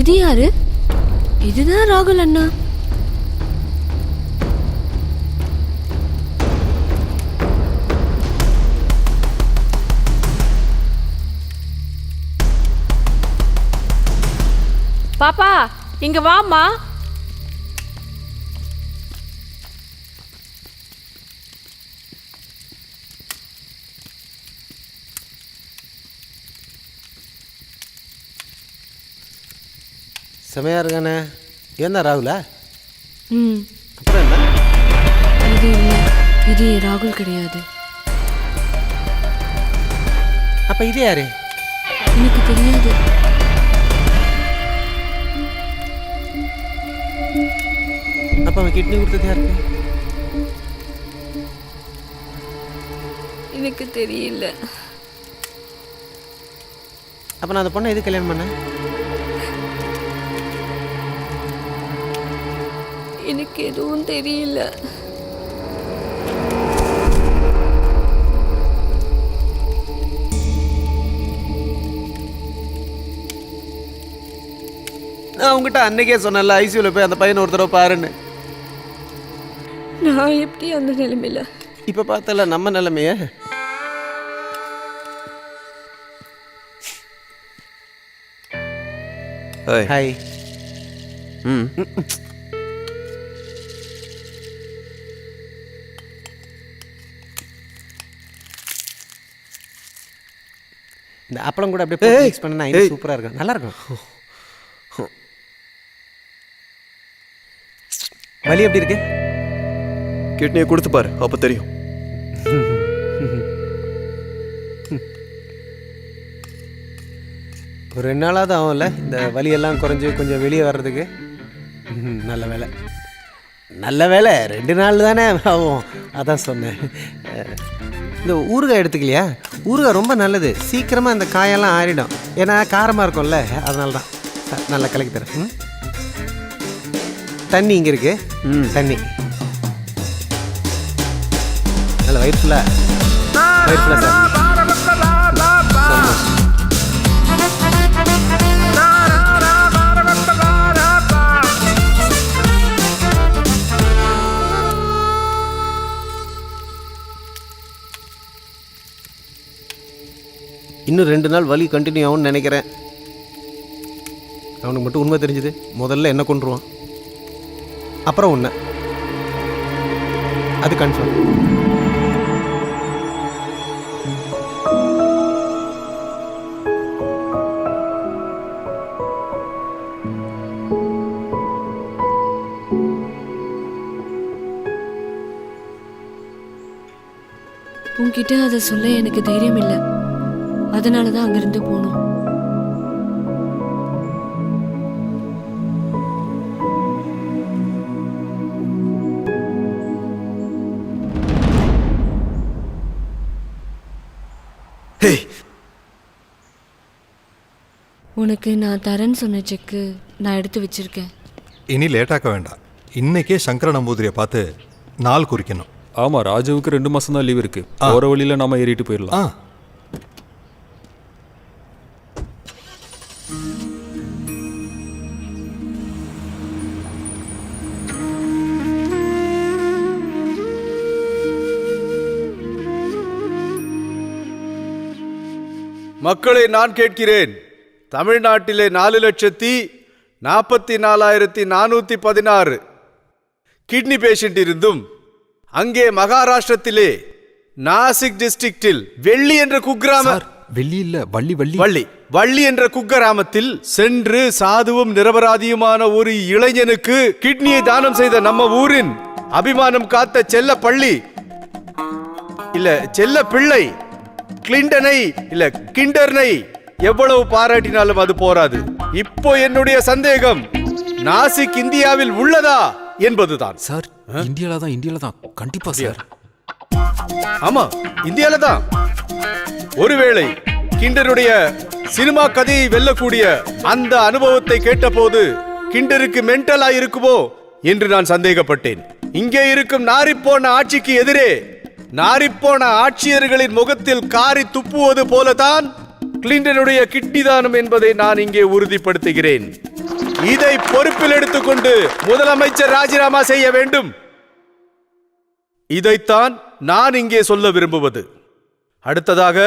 இது யாரு? இதுதான் ராகுல் அண்ணா. பாப்பா இங்க வாம்மா. செமையா இருக்கானே. ஏன் தான் ராகுலா? ம். அப்புறம் என்ன? இது இல்லை. இது ராகுல் கிடையாது. அப்ப இது யாரு? எனக்கு தெரியாது. அப்ப அவன் கிட்னி கொடுத்தது யாருக்கு? எனக்கு தெரியல. அப்ப நான் அந்த பொண்ணை எது கல்யாணம் பண்ணேன்? எனக்கு எதுவும் தெரியல. நான் உங்ககிட்ட அன்னைக்கே சொன்னேன்ல ஐசியூல போய் அந்த பையனை ஒரு தடவை பாருன்னு. நான் எப்படி அந்த நிலைமையில? இப்ப பார்த்தல நம்ம நிலைமைய. ஹாய். ம். இந்த அப்பளம் கூட அப்படியே மிக்ஸ் பண்ணா ஏய். சூப்பரா இருக்கும். நல்லா இருக்கும் வலி எப்படி இருக்கு? கிட்னியை கொடுத்து பாரு அப்போ தெரியும். ஒரு ரெண்டு நாளாவது ஆகும்ல இந்த வலியெல்லாம் குறைஞ்சி கொஞ்சம் வெளியே வர்றதுக்கு. நல்ல வேலை. நல்ல வேலை ரெண்டு நாள் தானே ஆகும். அதான் சொன்னேன். இந்த ஊறுகாய் எடுத்துக்கலையா? ஊறுகாய் ரொம்ப நல்லது. சீக்கிரமாக இந்த காயெல்லாம் ஆறிடும். ஏன்னா காரமாக இருக்கும்ல. அதனால தான் நல்லா கலக்கி தரேன்? தண்ணி இங்கே இருக்கு. ம். தண்ணி. நல்ல வயிறு ஃபுல்லாக வயிறு ஃபுல்லாக சார். இன்னும் ரெண்டு நாள் வலி கண்டினியூ ஆகும்னு நினைக்கிறேன். அவனுக்கு மட்டும் உண்மை தெரிஞ்சது. முதல்ல என்ன கொண்டுருவான் அப்புறம் உன்னை. அது கன்ஃபார்ம் உன்கிட்ட அதை சொல்ல எனக்கு தைரியம் இல்லை அதனால தான் அங்கிருந்து போனோம். உனக்கு நான் தரேன்னு சொன்ன செக்கு நான் எடுத்து வச்சிருக்கேன். இனி லேட்டாக்க வேண்டாம். இன்னைக்கே சங்கர நம்பூதிரியை பார்த்து நாள் குறிக்கணும். ஆமா ராஜுவுக்கு ரெண்டு மாசம் தான் லீவ் இருக்கு போற வழியில நாம ஏறிட்டு போயிடலாம். மக்களை நான் கேட்கிறேன். தமிழ்நாட்டிலே நாலு லட்சத்தி நாற்பத்தி நாலாயிரத்தி நானூற்றி பதினாறு கிட்னி பேஷண்ட் இருந்தும் அங்கே மகாராஷ்டிரத்திலே நாசிக் டிஸ்ட்ரிக்டில் வெள்ளி என்ற குக்கிராம சார் வெள்ளி இல்ல வள்ளி வள்ளி. வள்ளி. வள்ளி என்ற குக்கிராமத்தில் சென்று சாதுவும் நிரபராதியுமான ஒரு இளைஞனுக்கு கிட்னியை தானம் செய்த நம்ம ஊரின் அபிமானம் காத்த செல்ல பள்ளி இல்ல செல்ல பிள்ளை கிளிண்டனை இல்ல கிண்டர்னை எவ்வளவு பாராட்டினாலும் அது போராது. இப்போ என்னுடைய சந்தேகம் நாசிக் இந்தியாவில் உள்ளதா என்பதுதான். சார் இந்தியால தான் இந்தியால தான் கண்டிப்பா சார். ஆமா இந்தியால தான் ஒருவேளை கிண்டருடைய சினிமா கதையை வெல்லக்கூடிய அந்த அனுபவத்தை கேட்டபோது கிண்டருக்கு மென்டலா இருக்குமோ என்று நான் சந்தேகப்பட்டேன். இங்கே இருக்கும் நாரிப்போன ஆட்சிக்கு எதிரே நாரிப்போன ஆட்சியர்களின் முகத்தில் காரி துப்புவது போலதான் கிளின்டனுடைய கிட்னி தானம் என்பதை நான் இங்கே உறுதிப்படுத்துகிறேன். இதை பொறுப்பில் எடுத்துக்கொண்டு முதலமைச்சர் ராஜினாமா செய்ய வேண்டும். இதைத்தான் நான் இங்கே சொல்ல விரும்புவது. அடுத்ததாக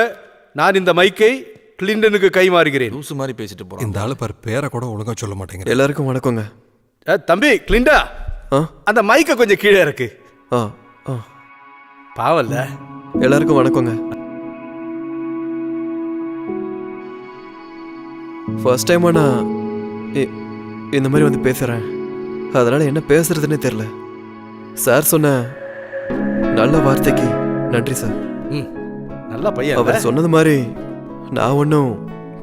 நான் இந்த மைக்கை கிளிண்டனுக்கு கைமாறுகிறேன் லூசு மாதிரி பேசிட்டு போறான். இந்த ஆளு பாரு பேரை கூட ஒழுங்கா சொல்ல மாட்டேங்கிறேன் எல்லாருக்கும் வணக்கங்க. தம்பி கிளிண்டா? ஆ? அந்த மைக்கை கொஞ்சம் கீழே இருக்கு ஆ ஆ. பாவல்ல? எல்லாருக்கும் வணக்கங்க. ஃபர்ஸ்ட் டைமா நான் இந்த மாதிரி வந்து பேசுகிறேன் அதனால் என்ன பேசுறதுன்னே தெரில சார் சொன்ன நல்ல வார்த்தைக்கு நன்றி சார் ம், நல்ல பையன்? அவர் சொன்னது மாதிரி நான் ஒன்றும்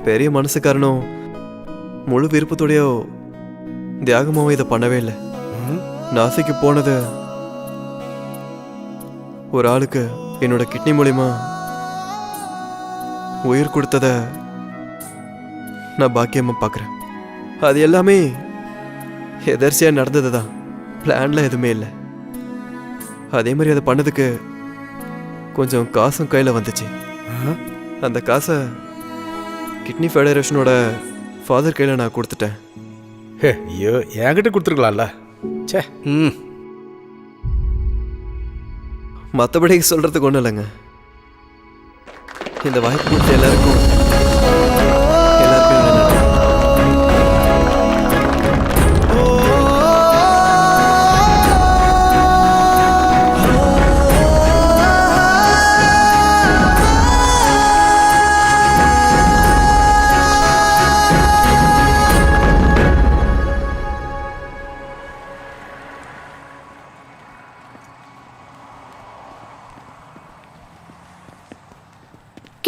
பெரிய மனசுக்காரனோ முழு விருப்பத்தோடையோ தியாகமாவும் இதை பண்ணவே இல்லை. நாசிக்கு போனது ஒரு ஆளுக்கு என்னோட கிட்னி மூலிமா உயிர் கொடுத்தத நான் பாக்கியமா பார்க்குறேன் அது எல்லாமே எதர்ச்சியாக நடந்தது தான் பிளான்ல எதுவுமே இல்லை. அதே மாதிரி அதை பண்ணதுக்கு கொஞ்சம் காசும் கையில் வந்துச்சு. அந்த காசை கிட்னி ஃபெடரேஷனோட ஃபாதர் கையில் நான் கொடுத்துட்டேன். ஐயோ என்கிட்ட கொடுத்துருக்கலாம்ல. ச்சே. ம். மற்றபடி சொல்கிறதுக்கு ஒன்றும் இல்லைங்க. இந்த வாய்ப்பு எல்லாருக்கும்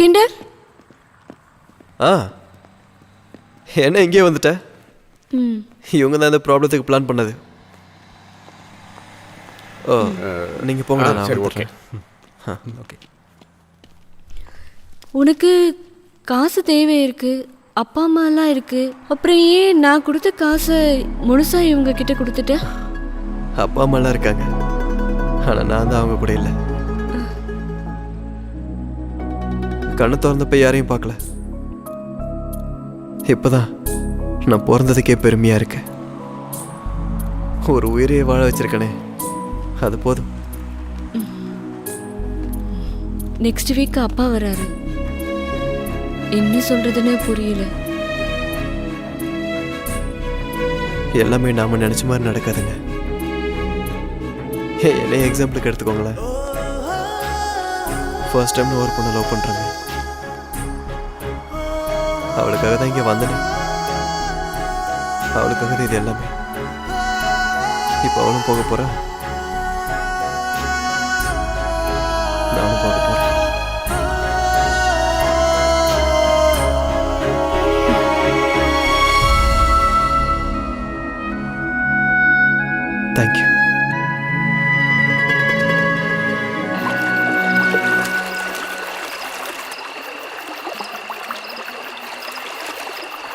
கிண்டர் ஆ. என்ன இங்கே வந்துட்ட? இவங்க தான் இந்த ப்ராப்ளத்துக்கு பிளான் பண்ணது. ஓ நீங்கள் போங்க சரி, வந்துடுறேன். ஓகே. உனக்கு காசு தேவை இருக்கு அப்பா அம்மாலாம் இருக்கு அப்புறம் ஏன் நான் கொடுத்த காசை முழுசா இவங்க கிட்ட கொடுத்துட்ட? அப்பா அம்மாலாம் இருக்காங்க. ஆனால் நான் தான் அவங்க கூட இல்லை. கண்ணை திறந்தப்ப யாரையும் பார்க்கல. இப்போதான் நான் பிறந்ததுக்கே பெருமையாக இருக்கு. ஒரு உயிரையே வாழ வச்சிருக்கனே. அது போதும். நெக்ஸ்ட் வீக் அப்பா வராரு. என்ன சொல்றதுன்னு புரியல. எல்லாமே நாம நினைச்ச மாதிரி நடக்காதுங்க. என்னைய எக்ஸாம்பிளுக்கு எடுத்துக்கோங்களேன். ஃபர்ஸ்ட் டைம் ஒரு பொண்ணை லவ் பண்ணுறேங்க அவளுக்காக தான் இங்கே வந்தேன். அவளுக்காக தான் இது எல்லாமே. இப்போ அவளும் போக போகிறேன் நானும் போகிறேன்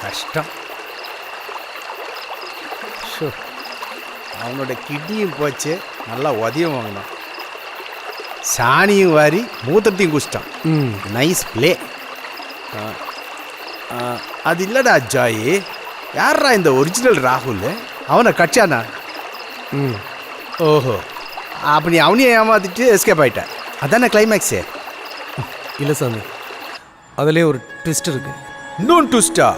கஷ்டம். ஷோ. அவனோட கிட்னியும் போச்சு. நல்லா உதயம் வாங்கினான். சாணியும் வாரி மூத்தத்தையும் குடிச்சிட்டான். ம். நைஸ் ப்ளே அது இல்லடா ஜாயி. யார்ரா இந்த ஒரிஜினல் ராகுல்? அவனை கட்சானா ம். ஓஹோ. அப்போ நீ அவனையும் ஏமாத்திட்டு எஸ்கேப் ஆயிட்ட. அதானே கிளைமேக்ஸு இல்லை சாமி. அதுலேயே ஒரு ட்விஸ்ட் இருக்கு. இன்னொன்று ட்விஸ்டா